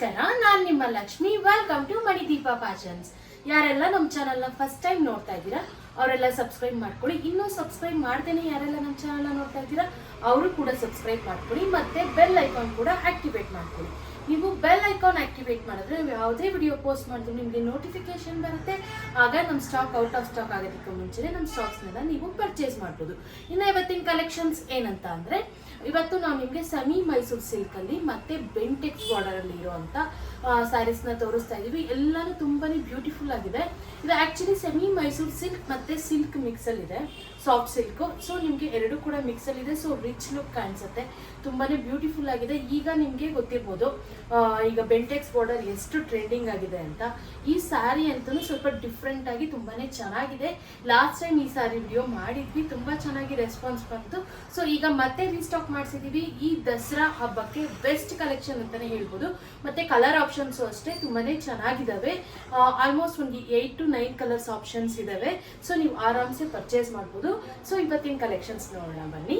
ನಮಸ್ಕಾರ, ನಾನು ನಿಮ್ಮ Lakshmi. Welcome to Manideepa fashions ಯಾರೆಲ್ಲ ನಮ್ಮ ಚಾನಲ್ನ ಫಸ್ಟ್ ಟೈಮ್ ನೋಡ್ತಾ ಇದ್ದೀರಾ, ಅವರೆಲ್ಲ ಸಬ್ಸ್ಕ್ರೈಬ್ ಮಾಡ್ಕೊಳ್ಳಿ. ಇನ್ನೂ ಸಬ್ಸ್ಕ್ರೈಬ್ ಮಾಡ್ದೇನೆ ಯಾರೆಲ್ಲ ನಮ್ಮ ಚಾನಲ್ನ ನೋಡ್ತಾ ಇದ್ದೀರಾ, ಅವರು ಕೂಡ ಸಬ್ಸ್ಕ್ರೈಬ್ ಮಾಡ್ಕೊಳ್ಳಿ. ಮತ್ತೆ ಬೆಲ್ ಐಕಾನ್ ಕೂಡ ಆಕ್ಟಿವೇಟ್ ಮಾಡ್ಕೊಳ್ಳಿ. ನೀವು ಬೆಲ್ ಐಕಾನ್ ಆಕ್ಟಿವೇಟ್ ಮಾಡಿದ್ರೆ ನೀವು ಯಾವುದೇ ವಿಡಿಯೋ ಪೋಸ್ಟ್ ಮಾಡಿದ್ರು ನಿಮಗೆ ನೋಟಿಫಿಕೇಶನ್ ಬರುತ್ತೆ. ಆಗ ನಮ್ಮ ಸ್ಟಾಕ್ ಔಟ್ ಆಫ್ ಸ್ಟಾಕ್ ಆಗೋದಕ್ಕೆ ಮುಂಚೆನೇ ನಮ್ಮ ಸ್ಟಾಕ್ಸ್ನೆಲ್ಲ ನೀವು ಪರ್ಚೇಸ್ ಮಾಡ್ಬೋದು. ಇನ್ನು ಇವತ್ತಿನ ಕಲೆಕ್ಷನ್ಸ್ ಏನಂತ ಅಂದರೆ, ಇವತ್ತು ನಾವು ನಿಮಗೆ ಸೆಮಿ ಮೈಸೂರು ಸಿಲ್ಕಲ್ಲಿ ಮತ್ತೆ ಬೆಂಟೆಕ್ಸ್ ಬಾರ್ಡರಲ್ಲಿ ಇರುವಂಥ ಸ್ಯಾರೀಸ್ನ ತೋರಿಸ್ತಾ ಇದ್ದೀವಿ ಎಲ್ಲನೂ ತುಂಬಾ ಬ್ಯೂಟಿಫುಲ್ ಆಗಿದೆ. ಇದು ಆ್ಯಕ್ಚುಲಿ ಸೆಮಿ ಮೈಸೂರು ಸಿಲ್ಕ್ ಮತ್ತು ಸಿಲ್ಕ್ ಮಿಕ್ಸಲ್ಲಿ ಇದೆ ಸಾಫ್ಟ್ ಸಿಲ್ಕು ಸೊ ನಿಮಗೆ ಎರಡು ಕೂಡ ಮಿಕ್ಸಲ್ಲಿದೆ ಸೊ ರಿಚ್ ಲುಕ್ ಕಾಣಿಸುತ್ತೆ. ತುಂಬಾ ಬ್ಯೂಟಿಫುಲ್ ಆಗಿದೆ. ಈಗ ನಿಮಗೆ ಗೊತ್ತಿರ್ಬೋದು ಈಗ ಬೆಂಟೆಕ್ಸ್ ಬಾರ್ಡರ್ ಎಷ್ಟು ಟ್ರೆಂಡಿಂಗ್ ಆಗಿದೆ ಅಂತ. ಈ ಸ್ಯಾರಿ ಅಂತಲೂ ಸ್ವಲ್ಪ ಡಿಫ್ರೆಂಟ್ ಆಗಿ ತುಂಬಾ ಚೆನ್ನಾಗಿದೆ. ಲಾಸ್ಟ್ ಟೈಮ್ ಈ ಸ್ಯಾರಿ ವಿಡಿಯೋ ಮಾಡಿದ್ವಿ. ತುಂಬ ಚೆನ್ನಾಗಿ ರೆಸ್ಪಾನ್ಸ್ ಬಂತು. ಸೊ ಈಗ ಮತ್ತೆ ರೀಸ್ಟಾಕ್ ಮಾಡಿಸಿದೀವಿ. ಈ ದಸರಾ ಹಬ್ಬಕ್ಕೆ ಬೆಸ್ಟ್ ಕಲೆಕ್ಷನ್ ಅಂತಾನೆ ಹೇಳ್ಬೋದು. ಮತ್ತೆ ಕಲರ್ ಆಪ್ಷನ್ಸು ಅಷ್ಟೇ ತುಂಬಾನೇ ಚೆನ್ನಾಗಿದ್ದಾವೆ ಆಲ್ಮೋಸ್ಟ್ ಒಂದು eight to nine colours options ಇದಾವೆ. ಸೊ ನೀವು ಆರಾಮ್ಸೆ ಪರ್ಚೇಸ್ ಮಾಡ್ಬೋದು. ಸೊ ಇವತ್ತಿನ ಕಲೆಕ್ಷನ್ಸ್ ನೋಡೋಣ ಬನ್ನಿ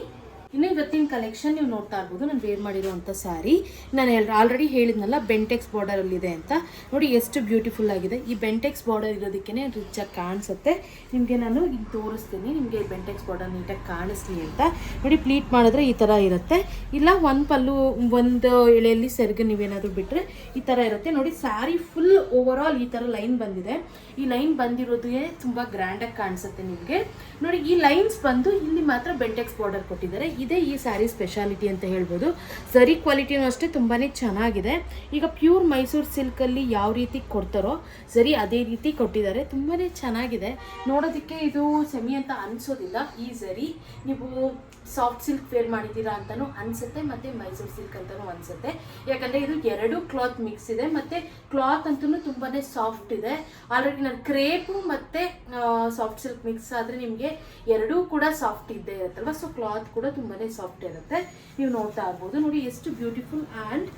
ಇನ್ನು ಇವತ್ತಿನ ಕಲೆಕ್ಷನ್ ನೀವು ನೋಡ್ತಾ ಇರ್ಬೋದು. ನಾನು ವೇರ್ ಮಾಡಿರುವಂಥ ಸ್ಯಾರಿ ನಾನು ಆಲ್ರೆಡಿ ಹೇಳಿದ್ನಲ್ಲ ಬೆಂಟೆಕ್ಸ್ ಬಾರ್ಡರಲ್ಲಿದೆ ಅಂತ. ನೋಡಿ ಎಷ್ಟು ಬ್ಯೂಟಿಫುಲ್ ಆಗಿದೆ. ಈ ಬೆಂಟೆಕ್ಸ್ ಬಾರ್ಡರ್ ಇರೋದಕ್ಕೆ ರಿಚ್ಚಾಗಿ ಕಾಣಿಸುತ್ತೆ. ನಿಮಗೆ ನಾನು ಈಗ ತೋರಿಸ್ತೀನಿ. ನಿಮಗೆ ಬೆಂಟೆಕ್ಸ್ ಬಾರ್ಡರ್ ನೀಟಾಗಿ ಕಾಣಿಸ್ಲಿ ಅಂತ. ನೋಡಿ ಪ್ಲೀಟ್ ಮಾಡಿದ್ರೆ ಈ ಥರ ಇರುತ್ತೆ. ಇಲ್ಲ, ಒಂದು ಪಲ್ಲು, ಒಂದು ಎಳೆಯಲ್ಲಿ ಸೆರಗು ನೀವೇನಾದರೂ ಬಿಟ್ಟರೆ ಈ ಥರ ಇರುತ್ತೆ. ನೋಡಿ ಸ್ಯಾರಿ ಫುಲ್ ಓವರ್ ಆಲ್ ಈ ಥರ ಲೈನ್ ಬಂದಿದೆ. ಈ ಲೈನ್ ಬಂದಿರೋದೇ ತುಂಬ ಗ್ರ್ಯಾಂಡಾಗಿ ಕಾಣಿಸುತ್ತೆ ನಿಮಗೆ. ನೋಡಿ, ಈ ಲೈನ್ಸ್ ಬಂದು ಇಲ್ಲಿ ಮಾತ್ರ ಬೆಂಟೆಕ್ಸ್ ಬಾರ್ಡರ್ ಕೊಟ್ಟಿದ್ದಾರೆ. ಇದೇ ಈ ಸ್ಯಾರಿ ಸ್ಪೆಷಾಲಿಟಿ ಅಂತ ಹೇಳ್ಬೋದು. ಸರಿ ಕ್ವಾಲಿಟಿನೂ ಅಷ್ಟೇ ತುಂಬಾ ಚೆನ್ನಾಗಿದೆ. ಈಗ ಪ್ಯೂರ್ ಮೈಸೂರು ಸಿಲ್ಕಲ್ಲಿ ಯಾವ ರೀತಿ ಕೊಡ್ತಾರೋ ಸರಿ ಅದೇ ರೀತಿ ಕೊಟ್ಟಿದ್ದಾರೆ. ತುಂಬಾ ಚೆನ್ನಾಗಿದೆ. ನೋಡೋದಕ್ಕೆ ಇದು ಸೆಮಿ ಅಂತ ಅನಿಸೋದಿಲ್ಲ ಈ ಸರಿ ನೀವು ಸಾಫ್ಟ್ ಸಿಲ್ಕ್ ವೇರ್ ಮಾಡಿದ್ದೀರಾ ಅಂತಲೂ ಅನಿಸುತ್ತೆ, ಮತ್ತು ಮೈಸೂರು ಸಿಲ್ಕ್ ಅಂತಲೂ ಅನ್ಸುತ್ತೆ. ಯಾಕಂದರೆ ಇದು ಎರಡು ಕ್ಲಾತ್ ಮಿಕ್ಸ್ ಇದೆ, ಮತ್ತು ಕ್ಲಾತ್ ಅಂತೂ ತುಂಬಾನೇ ಸಾಫ್ಟ್ ಇದೆ. ಆಲ್ರೆಡಿ ನಾನು ಕ್ರೇಪು ಮತ್ತು ಸಾಫ್ಟ್ ಸಿಲ್ಕ್ ಮಿಕ್ಸ್ ಆದರೆ ನಿಮಗೆ ಎರಡೂ ಕೂಡ ಸಾಫ್ಟ್ ಇದ್ದೇ ಇರುತ್ತಲ್ವ? ಸೊ ಕ್ಲಾತ್ ಕೂಡ ತುಂಬಾ ಸಾಫ್ಟ್ ಇರುತ್ತೆ. ನೀವು ನೋಡ್ತಾ ಇರ್ಬೋದು. ನೋಡಿ, ಎಷ್ಟು ಬ್ಯೂಟಿಫುಲ್ ಆ್ಯಂಡ್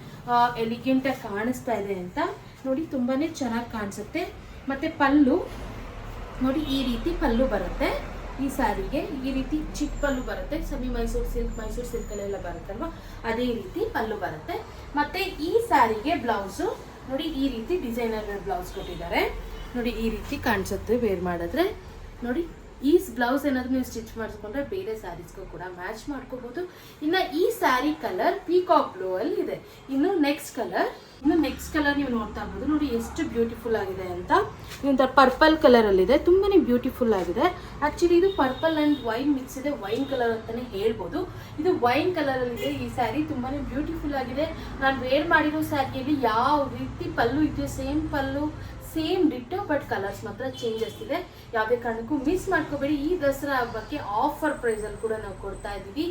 ಎಲಿಗೆಂಟಾಗಿ ಕಾಣಿಸ್ತಾ ಇದೆ ಅಂತ. ನೋಡಿ ತುಂಬಾ ಚೆನ್ನಾಗಿ ಕಾಣಿಸುತ್ತೆ. ಮತ್ತು ಪಲ್ಲು, ನೋಡಿ, ಈ ರೀತಿ ಪಲ್ಲು ಬರುತ್ತೆ. ಈ ಸ್ಯಾರಿಗೆ ಈ ರೀತಿ ಚಿಕ್ಕ ಪಲ್ಲು ಬರುತ್ತೆ. ಸೆಮಿ ಮೈಸೂರು ಸಿಲ್ಕ್, ಮೈಸೂರು ಸಿಲ್ಕಲ್ಲೆಲ್ಲ ಬರುತ್ತಲ್ವ? ಅದೇ ರೀತಿ ಪಲ್ಲು ಬರುತ್ತೆ. ಮತ್ತೆ ಈ ಸ್ಯಾರಿಗೆ ಬ್ಲೌಸು, ನೋಡಿ ಈ ರೀತಿ ಡಿಸೈನರ್ ಬ್ಲೌಸ್ ಕೊಟ್ಟಿದ್ದಾರೆ. ನೋಡಿ ಈ ರೀತಿ ಕಾಣಿಸುತ್ತೆ ವೇರ್ ಮಾಡಿದ್ರೆ. ನೋಡಿ. ಈ ಬ್ಲೌಸ್ ಏನಾದರೂ ನೀವು ಸ್ಟಿಚ್ ಮಾಡಿಸ್ಕೊಂಡ್ರೆ ಬೇರೆ ಸ್ಯಾರೀಸ್ಗೂ ಕೂಡ ಮ್ಯಾಚ್ ಮಾಡ್ಕೋಬಹುದು ಇನ್ನು ಈ ಸ್ಯಾರಿ ಕಲರ್ ಪೀಕಾಕ್ ಬ್ಲೂ ಅಲ್ಲಿ ಇದೆ. ಇನ್ನು ನೆಕ್ಸ್ಟ್ ಕಲರ್ ಇನ್ನು ನೆಕ್ಸ್ಟ್ ಕಲರ್ ನೀವು ನೋಡ್ತಾ ಇರ್ಬೋದು. ನೋಡಿ ಎಷ್ಟು ಬ್ಯೂಟಿಫುಲ್ ಆಗಿದೆ ಅಂತ. ಇದೊಂಥರ ಪರ್ಪಲ್ ಕಲರಲ್ಲಿದೆ ತುಂಬಾ ಬ್ಯೂಟಿಫುಲ್ ಆಗಿದೆ. ಆ್ಯಕ್ಚುಲಿ ಇದು ಪರ್ಪಲ್ ಆ್ಯಂಡ್ ವೈನ್ ಮಿಕ್ಸ್ ಇದೆ. ವೈನ್ ಕಲರ್ ಅಂತಲೇ ಹೇಳ್ಬೋದು. ಇದು ವೈನ್ ಕಲರಲ್ಲಿದೆ ಈ ಸ್ಯಾರಿ ತುಂಬಾ ಬ್ಯೂಟಿಫುಲ್ ಆಗಿದೆ. ನಾನು ವೇರ್ ಮಾಡಿರೋ ಸ್ಯಾರಿಯಲ್ಲಿ ಯಾವ ರೀತಿ ಪಲ್ಲು ಇದೆಯೋ same pallu same ditto but colours ಮಾತ್ರ ಚೇಂಜಸ್ ಇದೆ. ಯಾವುದೇ ಕಾರಣಕ್ಕೂ ಮಿಸ್ ಮಾಡ್ಕೋಬೇಡಿ. ಈ ದಸರಾ ಹಬ್ಬಕ್ಕೆ ಆಫರ್ ಪ್ರೈಸಲ್ಲಿ ಕೂಡ ನಾವು ಕೊಡ್ತಾ ಇದ್ದೀವಿ.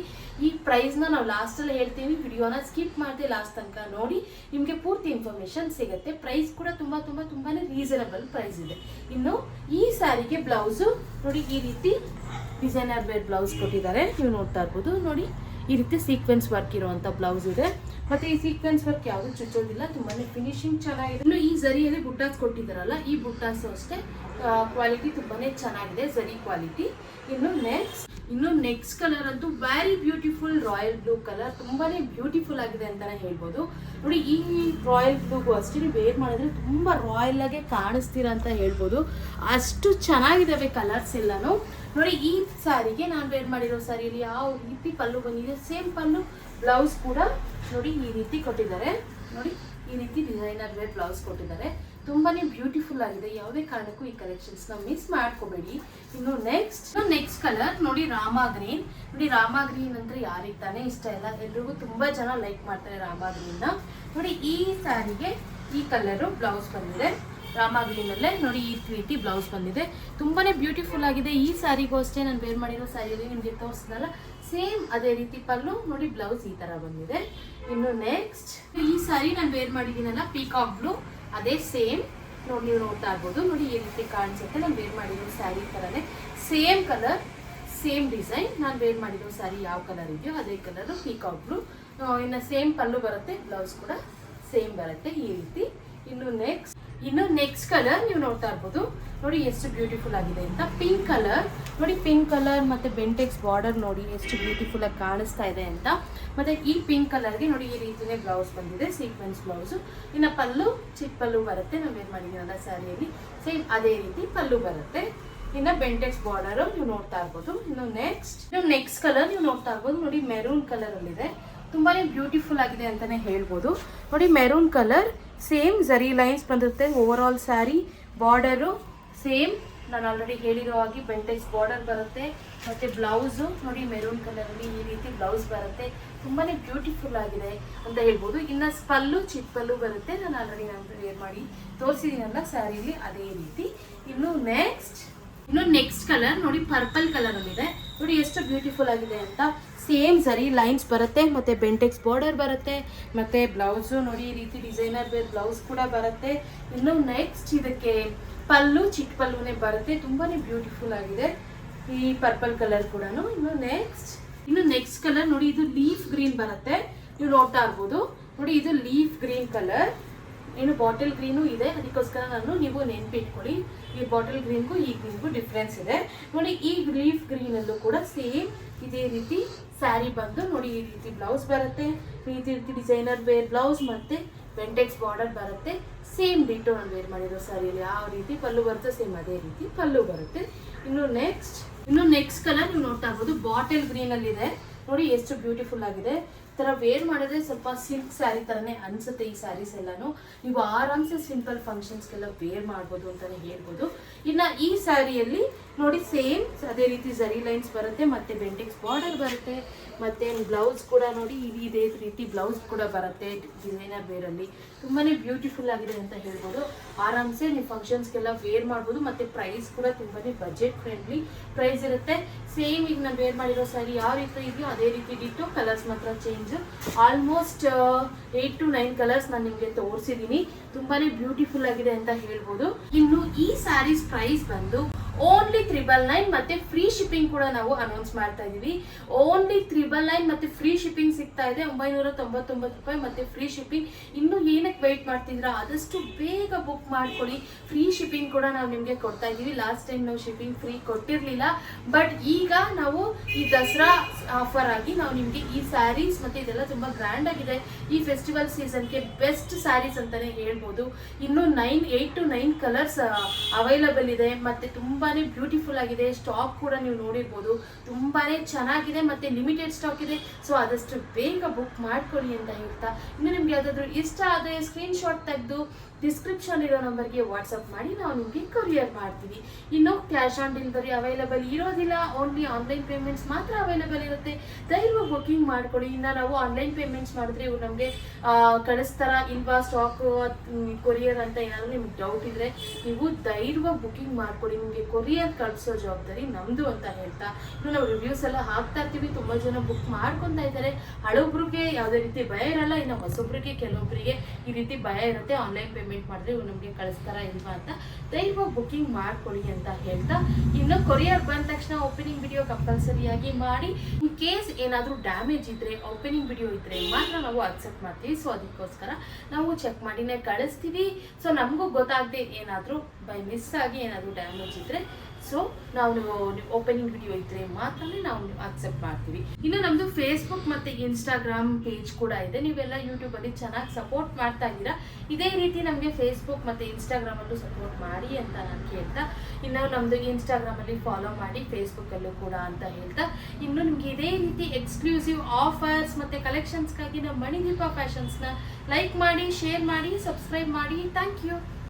ಈ ಪ್ರೈಸ್ನ ನಾವು ಲಾಸ್ಟಲ್ಲಿ ಹೇಳ್ತೀವಿ. ವಿಡಿಯೋನ ಸ್ಕಿಪ್ ಮಾಡಿದೆ ಲಾಸ್ಟ್ ತನಕ ನೋಡಿ. ನಿಮಗೆ ಪೂರ್ತಿ ಇನ್ಫಾರ್ಮೇಷನ್ ಸಿಗುತ್ತೆ. ಪ್ರೈಸ್ ಕೂಡ ತುಂಬ ತುಂಬ ತುಂಬಾ ರೀಸನಬಲ್ ಪ್ರೈಸ್ ಇದೆ. ಇನ್ನು ಈ ಸ್ಯಾರಿಗೆ ಬ್ಲೌಸು ನೋಡಿ ಈ ರೀತಿ ಡಿಸೈನರ್ ಬೇರ್ ಬ್ಲೌಸ್ ಕೊಟ್ಟಿದ್ದಾರೆ. ನೀವು ನೋಡ್ತಾ ಇರ್ಬೋದು. ನೋಡಿ, ಈ ರೀತಿ ಸೀಕ್ವೆನ್ಸ್ ವರ್ಕ್ ಇರುವಂಥ ಬ್ಲೌಸ್ ಇದೆ. ಮತ್ತೆ ಈ ಸೀಕ್ವೆನ್ಸ್ ವರ್ಕ್ ಯಾವುದು ಚುಚ್ಚೋದಿಲ್ಲ, ತುಂಬಾನೇ ಫಿನಿಶಿಂಗ್ ಚೆನ್ನಾಗಿದೆ ಇನ್ನು ಈ ಜರಿಯಲ್ಲಿ ಬುಟ್ಟಾಸ್ ಕೊಟ್ಟಿದ್ದಾರಲ್ಲ, ಈ ಬುಟ್ಟಾಸ್ ಅಷ್ಟೇ ಕ್ವಾಲಿಟಿ ತುಂಬಾನೇ ಚೆನ್ನಾಗಿದೆ, ಜರಿ ಕ್ವಾಲಿಟಿ ಇನ್ನು ನೆಕ್ಸ್ಟ್ ಇನ್ನು ನೆಕ್ಸ್ಟ್ ಕಲರ್ ಅಂತೂ very beautiful royal blue colour ತುಂಬಾನೇ ಬ್ಯೂಟಿಫುಲ್ ಆಗಿದೆ ಅಂತಾನೆ ಹೇಳ್ಬೋದು. ನೋಡಿ, ಈ ರಾಯಲ್ ಬ್ಲೂಗೂ ಅಷ್ಟೇ ವೇರ್ ಮಾಡಿದ್ರೆ ತುಂಬಾ ರಾಯಲ್ ಆಗಿ ಕಾಣಿಸ್ತೀರಾ ಅಂತ ಹೇಳ್ಬೋದು. ಅಷ್ಟು ಚೆನ್ನಾಗಿದ್ದಾವೆ ಕಲರ್ಸ್ ಎಲ್ಲಾನು. ನೋಡಿ, ಈ ಸಾರಿಗೆ ನಾನು ವೇರ್ ಮಾಡಿರೋ ಸಾರಿಯಲ್ಲಿ ಯಾವ ರೀತಿ ಪಲ್ಲು ಬಂದಿದೆ ಸೇಮ್ ಪಲ್ಲು ಬ್ಲೌಸ್ ಕೂಡ ನೋಡಿ ಈ ರೀತಿ ಕೊಟ್ಟಿದ್ದಾರೆ. ನೋಡಿ, ಈ ರೀತಿ ಡಿಸೈನರ್ ವೇರ್ ಬ್ಲೌಸ್ ಕೊಟ್ಟಿದ್ದಾರೆ. ತುಂಬಾನೇ ಬ್ಯೂಟಿಫುಲ್ ಆಗಿದೆ. ಯಾವುದೇ ಕಾರಣಕ್ಕೂ ಈ ಕಲೆಕ್ಷನ್ಸ್ನ ಮಿಸ್ ಮಾಡ್ಕೋಬೇಡಿ. ಇನ್ನು ನೆಕ್ಸ್ಟ್ ನೆಕ್ಸ್ಟ್ ಕಲರ್ ನೋಡಿ ರಾಮ ಗ್ರೀನ್ ನೋಡಿ ರಾಮ ಗ್ರೀನ್ ಅಂದ್ರೆ ಯಾರಿಗೆ ತಾನೇ ಇಷ್ಟ ಇಲ್ಲ. ಎಲ್ರಿಗೂ ತುಂಬಾ ಜನ ಲೈಕ್ ಮಾಡ್ತಾರೆ ರಾಮಾ ಗ್ರೀನ್ ನೋಡಿ ಈ ಸ್ಯಾರಿಗೆ ಈ ಕಲರು ಬ್ಲೌಸ್ ಬಂದಿದೆ. ರಾಮ ಗ್ರೀನಲ್ಲೇ ನೋಡಿ ಈ ರೀತಿ ಬ್ಲೌಸ್ ಬಂದಿದೆ. ತುಂಬಾನೇ ಬ್ಯೂಟಿಫುಲ್ ಆಗಿದೆ. ಈ ಸ್ಯಾರಿಗೂ ಅಷ್ಟೇ ನಾನು ವೇರ್ ಮಾಡಿರೋ ಸ್ಯಾರಿಯಲ್ಲಿ ನಿಮಗೆ ತೋರಿಸಿದಲ್ಲ ಸೇಮ್ ಅದೇ ರೀತಿ ಪಲ್ಲು, ನೋಡಿ ಬ್ಲೌಸ್ ಈ ತರ ಬಂದಿದೆ. ಇನ್ನು ನೆಕ್ಸ್ಟ್ ಈ ಸಾರಿ ನಾನು ವೇರ್ ಮಾಡಿದ್ದೀನಲ್ಲ ಪೀಕಾಕ್ ಬ್ಲೂ ಅದೇ ಸೇಮ್ ನೋಡಿ ನೀವು ನೋಡ್ತಾ ಇರ್ಬೋದು, ನೋಡಿ ಈ ರೀತಿ ಕಾಣಿಸುತ್ತೆ. ನಾನು ವೇರ್ ಮಾಡಿರೋ ಸ್ಯಾರಿ ಥರನೇ ಸೇಮ್ ಕಲರ್ ಸೇಮ್ ಡಿಸೈನ್ ನಾನು ವೇರ್ ಮಾಡಿರೋ ಸ್ಯಾರಿ ಯಾವ ಕಲರ್ ಇದೆಯೋ ಅದೇ ಕಲರು ಪೀಕಾಕ್ ಬ್ಲೂ ಇನ್ನು ಸೇಮ್ ಪಲ್ಲು ಬರುತ್ತೆ ಬ್ಲೌಸ್ ಕೂಡ ಸೇಮ್ ಬರುತ್ತೆ ಈ ರೀತಿ. ಇನ್ನು ನೆಕ್ಸ್ಟ್ ಇನ್ನು ನೆಕ್ಸ್ಟ್ ಕಲರ್ ನೀವು ನೋಡ್ತಾ ಇರ್ಬೋದು. ನೋಡಿ ಎಷ್ಟು ಬ್ಯೂಟಿಫುಲ್ ಆಗಿದೆ ಅಂತ. ಪಿಂಕ್ ಕಲರ್ ನೋಡಿ ಪಿಂಕ್ ಕಲರ್ ಮತ್ತೆ ಬೆಂಟೆಕ್ಸ್ ಬಾರ್ಡರ್ ನೋಡಿ ಎಷ್ಟು ಬ್ಯೂಟಿಫುಲ್ ಆಗಿ ಕಾಣಿಸ್ತಾ ಇದೆ ಅಂತ. ಮತ್ತೆ ಈ ಪಿಂಕ್ ಕಲರ್ಗೆ ನೋಡಿ ಈ ರೀತಿನೇ ಬ್ಲೌಸ್ ಬಂದಿದೆ ಸೀಕ್ವೆನ್ಸ್ ಬ್ಲೌಸು ಇನ್ನು ಪಲ್ಲು, ಚಿಕ್ಕ ಪಲ್ಲು ಬರುತ್ತೆ. ನಾವು ಏನು ಮಾಡಿದ್ದೀವಲ್ಲ ಸ್ಯಾರಿಯಲ್ಲಿ ಸೇಮ್ ಅದೇ ರೀತಿ ಪಲ್ಲು ಬರುತ್ತೆ. ಇನ್ನ ಬೆಂಟೆಕ್ಸ್ ಬಾರ್ಡರ್ ನೀವು ನೋಡ್ತಾ ಇರ್ಬೋದು. ಇನ್ನು ನೆಕ್ಸ್ಟ್ ಇನ್ನು ನೆಕ್ಸ್ಟ್ ಕಲರ್ ನೀವು ನೋಡ್ತಾ ಇರ್ಬೋದು. ನೋಡಿ ಮೆರೂನ್ ಕಲರ್ ತುಂಬಾನೇ ಬ್ಯೂಟಿಫುಲ್ ಆಗಿದೆ ಅಂತಾನೆ ಹೇಳ್ಬೋದು. ನೋಡಿ, ಮೆರೂನ್ ಕಲರ್, ಸೇಮ್ ಜರಿ ಲೈನ್ಸ್ ಬಂದಿರುತ್ತೆ. Over all sari border same. ನಾನು ಆಲ್ರೆಡಿ ಹೇಳಿರೋ ಹಾಗೆ ಬೆಂಟೈಸ್ ಬಾರ್ಡರ್ ಬರುತ್ತೆ. ಮತ್ತೆ ಬ್ಲೌಸು ನೋಡಿ, ಮೆರೂನ್ ಕಲರಲ್ಲಿ ಈ ರೀತಿ ಬ್ಲೌಸ್ ಬರುತ್ತೆ. ತುಂಬಾ ಬ್ಯೂಟಿಫುಲ್ ಆಗಿದೆ ಅಂತ ಹೇಳ್ಬೋದು. ಇನ್ನು ಸ್ಪಲ್ಲು ಚಿಕ್ಕ ಪಲ್ಲು ಬರುತ್ತೆ. ನಾನು ಆಲ್ರೆಡಿ ನಾನು ವೇರ್ ಮಾಡಿ ತೋರಿಸಿದ್ದೀನಲ್ಲ ಸ್ಯಾರಿಲಿ ಅದೇ ರೀತಿ. ಇನ್ನು ನೆಕ್ಸ್ಟ್ ಇನ್ನು ನೆಕ್ಸ್ಟ್ ಕಲರ್ ನೋಡಿ ಪರ್ಪಲ್ ಕಲರ್ ಅಲ್ಲಿದೆ. ನೋಡಿ ಎಷ್ಟು ಬ್ಯೂಟಿಫುಲ್ ಆಗಿದೆ ಅಂತ. ಸೇಮ್ ಸರಿ ಲೈನ್ಸ್ ಬರುತ್ತೆ, ಮತ್ತೆ ಬೆಂಟೆಕ್ಸ್ ಬಾರ್ಡರ್ ಬರುತ್ತೆ, ಮತ್ತೆ ಬ್ಲೌಸು ನೋಡಿ ಈ ರೀತಿ ಡಿಸೈನರ್ ಬೇರೆ ಬ್ಲೌಸ್ ಕೂಡ ಬರುತ್ತೆ. ಇನ್ನು ನೆಕ್ಸ್ಟ್ ಇದಕ್ಕೆ ಪಲ್ಲು, ಚಿಕ್ಕ ಪಲ್ಲುನೇ ಬರುತ್ತೆ, ತುಂಬಾನೇ ಬ್ಯೂಟಿಫುಲ್ ಆಗಿದೆ ಈ ಪರ್ಪಲ್ ಕಲರ್ ಕೂಡ ಇನ್ನು ನೆಕ್ಸ್ಟ್ ಇನ್ನು ನೆಕ್ಸ್ಟ್ ಕಲರ್ ನೋಡಿ ಇದು ಲೀಫ್ ಗ್ರೀನ್ ಬರುತ್ತೆ. ನೀವು ನೋಡ್ತಾ ಇರ್ಬೋದು. ನೋಡಿ ಇದು ಲೀಫ್ ಗ್ರೀನ್ ಕಲರ್ ಏನು ಬಾಟಲ್ ಗ್ರೀನು ಇದೆ, ಅದಕ್ಕೋಸ್ಕರ ನಾನು ನೀವು ನೆನ್ಪಿಟ್ಕೊಳ್ಳಿ. ಈ ಬಾಟಲ್ ಗ್ರೀನ್ಗೂ ಈ ಗ್ರೀನ್ಗೂ ಡಿಫ್ರೆನ್ಸ್ ಇದೆ. ನೋಡಿ, ಈ ಲೀಫ್ ಗ್ರೀನಲ್ಲೂ ಕೂಡ ಸೇಮ್ ಇದೇ ರೀತಿ ಸ್ಯಾರಿ ಬಂದು ನೋಡಿ, ಈ ರೀತಿ ಬ್ಲೌಸ್ ಬರುತ್ತೆ. ಈ ರೀತಿ ಡಿಸೈನರ್ ವೇರ್ ಬ್ಲೌಸ್ ಮತ್ತೆ ವೆಂಟೆಕ್ಸ್ ಬಾರ್ಡರ್ ಬರುತ್ತೆ. ಸೇಮ್ ಡಿಟೋ ನಾನು ವೇರ್ ಮಾಡಿರೋ ಸ್ಯಾರಿಯಲ್ಲಿ ಯಾವ ರೀತಿ ಪಲ್ಲು ಬರುತ್ತೆ ಸೇಮ್ ಅದೇ ರೀತಿ ಪಲ್ಲು ಬರುತ್ತೆ. ಇನ್ನು ನೆಕ್ಸ್ಟ್ ಇನ್ನು ನೆಕ್ಸ್ಟ್ ಕಲರ್ ನೀವು ನೋಡ್ತಾ ಇರ್ಬೋದು. ಬಾಟಲ್ ಗ್ರೀನ್ ಅಲ್ಲಿ ಇದೆ ನೋಡಿ, ಎಷ್ಟು ಬ್ಯೂಟಿಫುಲ್ ಆಗಿದೆ. ಥರ ವೇರ್ ಮಾಡಿದ್ರೆ ಸ್ವಲ್ಪ ಸಿಲ್ಕ್ ಸ್ಯಾರಿ ತರನೇ ಅನ್ಸುತ್ತೆ ಈ ಸ್ಯಾರೀಸ್ ಎಲ್ಲಾನು. ನೀವು ಆರಾಮ್ಸೆ ಸಿಂಪಲ್ ಫಂಕ್ಷನ್ಸ್ಗೆಲ್ಲ ವೇರ್ ಮಾಡ್ಬೋದು ಅಂತಾನೆ ಹೇಳ್ಬೋದು. ಇನ್ನು ಈ ಸ್ಯಾರಿಯಲ್ಲಿ ನೋಡಿ ಸೇಮ್ ಅದೇ ರೀತಿ ಜರಿ ಲೈನ್ಸ್ ಬರುತ್ತೆ, ಮತ್ತೆ ಬೆಂಟಿಕ್ಸ್ ಬಾರ್ಡರ್ ಬರುತ್ತೆ, ಮತ್ತೆ ಬ್ಲೌಸ್ ಕೂಡ ನೋಡಿ ಇದೇ ರೀತಿ ಬ್ಲೌಸ್ ಕೂಡ ಬರುತ್ತೆ ಡಿಸೈನರ್ ಬೇರಲ್ಲಿ ತುಂಬಾನೇ ಬ್ಯೂಟಿಫುಲ್ ಆಗಿದೆ ಅಂತ ಹೇಳ್ಬೋದು. ಆರಾಮ್ಸೆ ನೀವು ಫಂಕ್ಷನ್ಸ್ಗೆಲ್ಲ ವೇರ್ ಮಾಡ್ಬೋದು ಮತ್ತೆ ಪ್ರೈಸ್ ಕೂಡ ತುಂಬಾನೇ ಬಜೆಟ್ ಫ್ರೆಂಡ್ಲಿ ಪ್ರೈಸ್ ಇರುತ್ತೆ. ಸೇಮ್ ಈಗ ನಾನು ವೇರ್ ಮಾಡಿರೋ ಸ್ಯಾರಿ ಯಾವ ರೀತಿ ಇದೆಯೋ ಅದೇ ರೀತಿ ಇಟ್ಟು ಕಲರ್ಸ್ ಮಾತ್ರ change almost eight to nine colours ನಾನು ನಿಮಗೆ ತೋರಿಸಿದ್ದೀನಿ ತುಂಬಾನೇ ಬ್ಯೂಟಿಫುಲ್ ಆಗಿದೆ ಅಂತ ಹೇಳ್ಬೋದು. ಇನ್ನು ಈ ಸ್ಯಾರೀಸ್ ಪ್ರೈಸ್ ಬಂದು ಓನ್ಲಿ ತ್ರಿಬಲ್ ನೈನ್ ಮತ್ತೆ ಫ್ರೀ ಶಿಪ್ಪಿಂಗ್ ಕೂಡ ನಾವು ಅನೌನ್ಸ್ ಮಾಡ್ತಾ ಇದೀವಿ. ಓನ್ಲಿ ತ್ರಿಬಲ್ ನೈನ್ ಮತ್ತೆ ಫ್ರೀ ಶಿಪ್ಪಿಂಗ್ ಸಿಗ್ತಾ ಇದೆ. ಒಂಬೈನೂರ ತೊಂಬತ್ತೊಂಬತ್ತು ರೂಪಾಯಿ ಮತ್ತೆ ಫ್ರೀ ಶಿಪ್ಪಿಂಗ್ ಇನ್ನು ಏನಕ್ಕೆ ವೆಯ್ಟ್ ಮಾಡ್ತಿದ್ರ ಆದಷ್ಟು ಬೇಗ ಬುಕ್ ಮಾಡ್ಕೊಳ್ಳಿ ಫ್ರೀ ಶಿಪ್ಪಿಂಗ್ ಕೂಡ ನಾವು ನಿಮಗೆ ಕೊಡ್ತಾ ಇದೀವಿ. ಲಾಸ್ಟ್ ಟೈಮ್ ನಾವು ಶಿಪ್ಪಿಂಗ್ ಫ್ರೀ ಕೊಟ್ಟಿರಲಿಲ್ಲ. ಬಟ್ ಈಗ ನಾವು ಈ ದಸರಾ ಆಫರ್ ಆಗಿ ನಾವು ನಿಮಗೆ ಈ ಸ್ಯಾರೀಸ್ ಮತ್ತೆ ಇದೆಲ್ಲ ತುಂಬಾ ಗ್ರ್ಯಾಂಡ್ ಆಗಿದೆ. ಈ ಫೆಸ್ಟಿವಲ್ ಸೀಸನ್ಗೆ ಬೆಸ್ಟ್ ಸ್ಯಾರೀಸ್ ಅಂತಾನೆ ಹೇಳ್ಬೋದು. ಇನ್ನು nine eight to nine colours available ಇದೆ. ಮತ್ತೆ ತುಂಬಾನೇ ಬ್ಯೂಟಿಫುಲ್ ಆಗಿದೆ. ಸ್ಟಾಕ್ ಕೂಡ ನೀವು ನೋಡಿರ್ಬೋದು. ತುಂಬಾನೇ ಚೆನ್ನಾಗಿದೆ ಮತ್ತೆ ಲಿಮಿಟೆಡ್ ಸ್ಟಾಕ್ ಇದೆ. ಸೊ ಆದಷ್ಟು ಬೇಗ ಬುಕ್ ಮಾಡ್ಕೊಳ್ಳಿ ಅಂತ ಹೇಳ್ತಾ. ಇನ್ನು ನಿಮ್ಗೆ ಯಾವ್ದಾದ್ರು ಇಷ್ಟ ಆದರೆ ಸ್ಕ್ರೀನ್ ಶಾಟ್ ತೆಗೆದು ಡಿಸ್ಕ್ರಿಪ್ಷನ್ ಇರೋ ನಂಬರ್ಗೆ ವಾಟ್ಸಪ್ ಮಾಡಿ. ನಾವು ನಿಮಗೆ ಕೊರಿಯರ್ ಮಾಡ್ತೀವಿ. ಇನ್ನು ಕ್ಯಾಶ್ ಆನ್ ಡೆಲಿವರಿ ಅವೈಲಬಲ್ ಇರೋದಿಲ್ಲ. ಓನ್ಲಿ ಆನ್ಲೈನ್ ಪೇಮೆಂಟ್ಸ್ ಮಾತ್ರ ಅವೈಲಬಲ್ ಇರುತ್ತೆ. ದಯವಿಟ್ಟು ಬುಕಿಂಗ್ ಮಾಡ್ಕೊಳ್ಳಿ. ಇನ್ನು ನಾವು ಆನ್ಲೈನ್ ಪೇಮೆಂಟ್ಸ್ ಮಾಡಿದ್ರೆ ಇವ್ರು ನಮಗೆ ಕಳಿಸ್ತಾರ ಇಲ್ವಾ ಸ್ಟಾಕ್ ಕೊರಿಯರ್ ಅಂತ ಏನಾದರೂ ನಿಮ್ಗೆ ಡೌಟ್ ಇದ್ರೆ ನೀವು ಧೈರ್ಯವಾಗಿ ಬುಕಿಂಗ್ ಮಾಡ್ಕೊಳ್ಳಿ ನಿಮಗೆ ಕೊರಿಯರ್ ಕಳಿಸೋ ಜವಾಬ್ದಾರಿ ನಮ್ಮದು ಅಂತ ಹೇಳ್ತಾ. ಇನ್ನು ನಾವು ರಿವ್ಯೂಸ್ ಎಲ್ಲ ಹಾಕ್ತಾ ಇರ್ತೀವಿ. ತುಂಬ ಜನ ಬುಕ್ ಮಾಡ್ಕೊತಾ ಇದ್ದಾರೆ. ಹಳೊಬ್ರಿಗೆ ಯಾವುದೇ ರೀತಿ ಭಯ ಇರಲ್ಲ. ಇನ್ನು ಹೊಸೊಬ್ರಿಗೆ ಕೆಲವೊಬ್ಬರಿಗೆ ಈ ರೀತಿ ಭಯ ಇರುತ್ತೆ. ಆನ್ಲೈನ್ ಪೇಮೆಂಟ್ ಮಾಡಿದ್ರೆ ಇವ್ರು ನಮಗೆ ಕಳಿಸ್ತಾರ ಇಲ್ವಾ ಅಂತ ಧೈರ್ಯವಾಗಿ ಬುಕಿಂಗ್ ಮಾಡ್ಕೊಳ್ಳಿ ಅಂತ ಹೇಳ್ತಾ. ಇನ್ನು ಕೊರಿಯರ್ ಬಂದ ತಕ್ಷಣ ಓಪನಿಂಗ್ ವಿಡಿಯೋ ಕಂಪಲ್ಸರಿಯಾಗಿ ಮಾಡಿ. ಇನ್ ಕೇಸ್ ಏನಾದರೂ ಡ್ಯಾಮೇಜ್ ಇದ್ರೆ ಓಪನಿಂಗ್ ವಿಡಿಯೋ ಇದ್ರೆ ಮಾತ್ರ ನಾವು ಅಕ್ಸೆಪ್ಟ್ ಮಾಡ್ತೀವಿ. ಸೊ ಅದಕ್ಕೋಸ್ಕರ ನಾವು ಚೆಕ್ ಮಾಡಿನೇ ಕಳಿಸ್ತೀವಿ. ಸೊ ನಮಗೂ ಗೊತ್ತಾಗದೆ ಏನಾದರೂ ಬೈ ಮಿಸ್ ಆಗಿ ಏನಾದರೂ ಡ್ಯಾಮೇಜ್ ಇದ್ರೆ ಸೊ ನಾವು ಓಪನಿಂಗ್ ವಿಡಿಯೋ ಇದ್ರೆ ಮಾತ್ರ ನಾವು ಅಕ್ಸೆಪ್ಟ್ ಮಾಡ್ತೀವಿ. ಇನ್ನು ನಮ್ದು ಫೇಸ್ಬುಕ್ ಮತ್ತೆ ಇನ್ಸ್ಟಾಗ್ರಾಮ್ ಪೇಜ್ ಕೂಡ ಇದೆ. ನೀವೆಲ್ಲ ಯೂಟ್ಯೂಬ್ ಅಲ್ಲಿ ಚೆನ್ನಾಗಿ ಸಪೋರ್ಟ್ ಮಾಡ್ತಾ ಇದ್ದೀರಾ? ಇದೇ ರೀತಿ ನಮಗೆ ಫೇಸ್ಬುಕ್ ಮತ್ತೆ ಇನ್ಸ್ಟಾಗ್ರಾಮ್ ಅಲ್ಲೂ ಸಪೋರ್ಟ್ ಮಾಡಿ ಅಂತ ನಾನು ಕೇಳ್ತಾ. ಇನ್ನು ನಮ್ದು ಇನ್ಸ್ಟಾಗ್ರಾಮ್ ಅಲ್ಲಿ ಫಾಲೋ ಮಾಡಿ ಫೇಸ್ಬುಕ್ ಅಲ್ಲೂ ಕೂಡ ಅಂತ ಹೇಳ್ತಾ. ಇನ್ನು ನಿಮ್ಗೆ ಇದೇ ರೀತಿ ಎಕ್ಸ್ಕ್ಲೂಸಿವ್ ಆಫರ್ಸ್ ಮತ್ತೆ ಕಲೆಕ್ಷನ್ಸ್ಗಾಗಿ ನಮ್ಮ ಮಣಿದೀಪ ನ ಲೈಕ್ ಮಾಡಿ ಶೇರ್ ಮಾಡಿ ಸಬ್ಸ್ಕ್ರೈಬ್ ಮಾಡಿ. Thank you